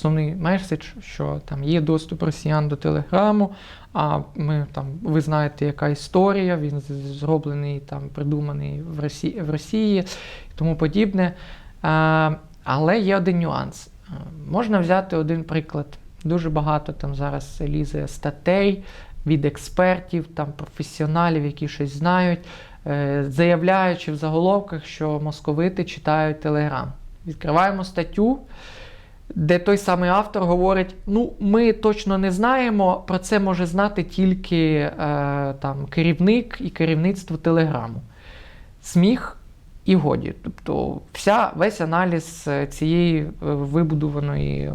основний меседж, що там є доступ росіян до Телеграму, а ми там, ви знаєте, яка історія, він зроблений, там, придуманий в Росії, в Росії і тому подібне. А, але є один нюанс. Можна взяти один приклад. Дуже багато там зараз лізе статей від експертів, там професіоналів, які щось знають, е, заявляючи в заголовках, що московити читають Телеграм. Відкриваємо статтю, де той самий автор говорить: ну, ми точно не знаємо, про це може знати тільки е, там, керівник і керівництво Телеграму. Сміх і годі. Тобто вся, весь аналіз е, цієї е, вибудованої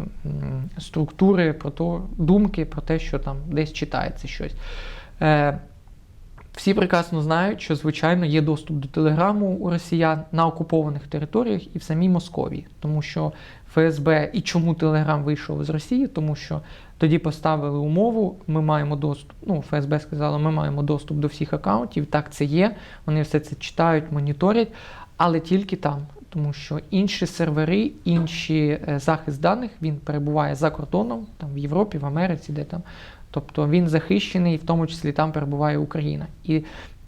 структури, про то, думки про те, що там десь читається щось. Е, всі прекрасно знають, що, звичайно, є доступ до Телеграму у росіян на окупованих територіях і в самій Московії. Тому що ФСБ і чому Телеграм вийшов з Росії, тому що тоді поставили умову, ми маємо доступ. Ну, ФСБ сказала, ми маємо доступ до всіх акаунтів. Так це є. Вони все це читають, моніторять, але тільки там. Тому що інші сервери, інші е, захист даних він перебуває за кордоном, там в Європі, в Америці, де там. Тобто він захищений, в тому числі там перебуває Україна. І,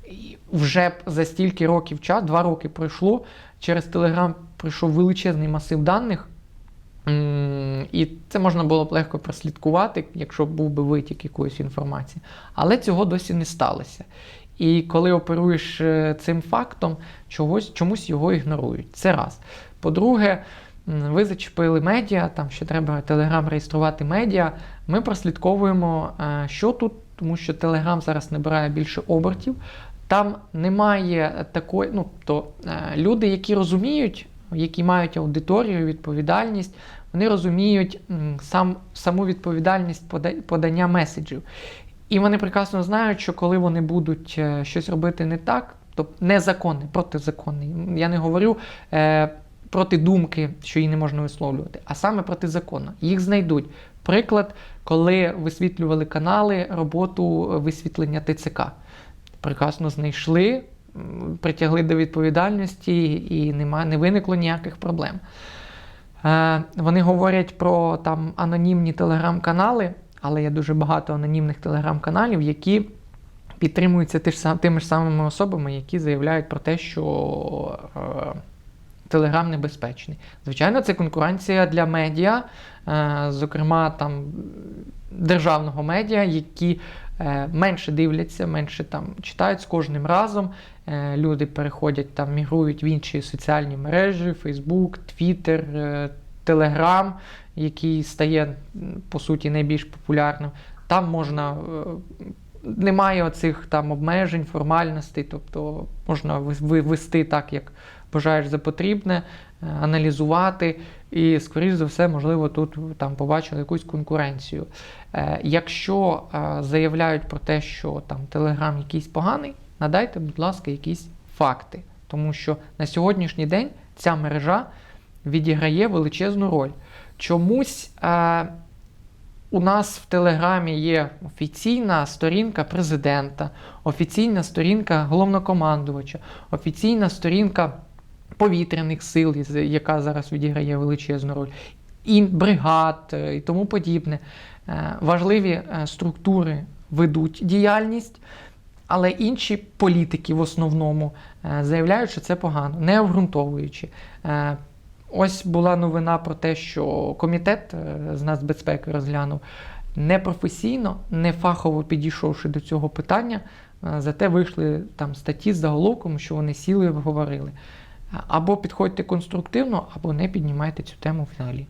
і вже за стільки років часу, два роки пройшло, через Телеграм прийшов величезний масив даних. І це можна було б легко прослідкувати, якщо був би витік якоїсь інформації. Але цього досі не сталося. І коли оперуєш е, цим фактом, чогось, чомусь його ігнорують. Це раз. По-друге, ви зачепили медіа, там ще треба Телеграм реєструвати медіа. Ми прослідковуємо, е, що тут, тому що Телеграм зараз набирає більше обертів. Там немає такої, ну то е, люди, які розуміють, які мають аудиторію, відповідальність, вони розуміють сам, саму відповідальність подання меседжів. І вони прекрасно знають, що коли вони будуть е, щось робити не так, тобто незаконне, протизаконне. Я не говорю проти думки, що її не можна висловлювати, а саме протизаконно. Їх знайдуть. Приклад, коли висвітлювали канали роботу висвітлення ТЦК. Прекрасно знайшли, притягли до відповідальності і нема, не виникло ніяких проблем. Е, вони говорять про там анонімні телеграм-канали, але є дуже багато анонімних телеграм-каналів, які підтримуються тими ж самими особами, які заявляють про те, що е, Телеграм небезпечний. Звичайно, це конкуренція для медіа, е, зокрема там державного медіа, які е, менше дивляться, менше там читають з кожним разом. Е, Люди переходять там, мігрують в інші соціальні мережі: Facebook, Twitter, Telegram, який стає по суті найбільш популярним. Там можна. Немає оцих там обмежень, формальностей, тобто можна вести так, як бажаєш за потрібне, е, аналізувати, і, скоріш за все, можливо, тут там побачили якусь конкуренцію. Е, Якщо е, заявляють про те, що там Телеграм якийсь поганий, надайте, будь ласка, якісь факти. Тому що на сьогоднішній день ця мережа відіграє величезну роль. Чомусь у нас в Телеграмі є офіційна сторінка президента, офіційна сторінка головнокомандувача, офіційна сторінка повітряних сил, яка зараз відіграє величезну роль, і бригад е, і тому подібне. Е, Важливі е, структури ведуть діяльність, але інші політики в основному заявляють, що це погано, не обґрунтовуючи. Ось була новина про те, що комітет е, з нацбезпеки розглянув непрофесійно, не фахово підійшовши до цього питання, е, зате вийшли там статті з заголовком, що вони сіли і говорили. Або підходьте конструктивно, або не піднімайте цю тему взагалі.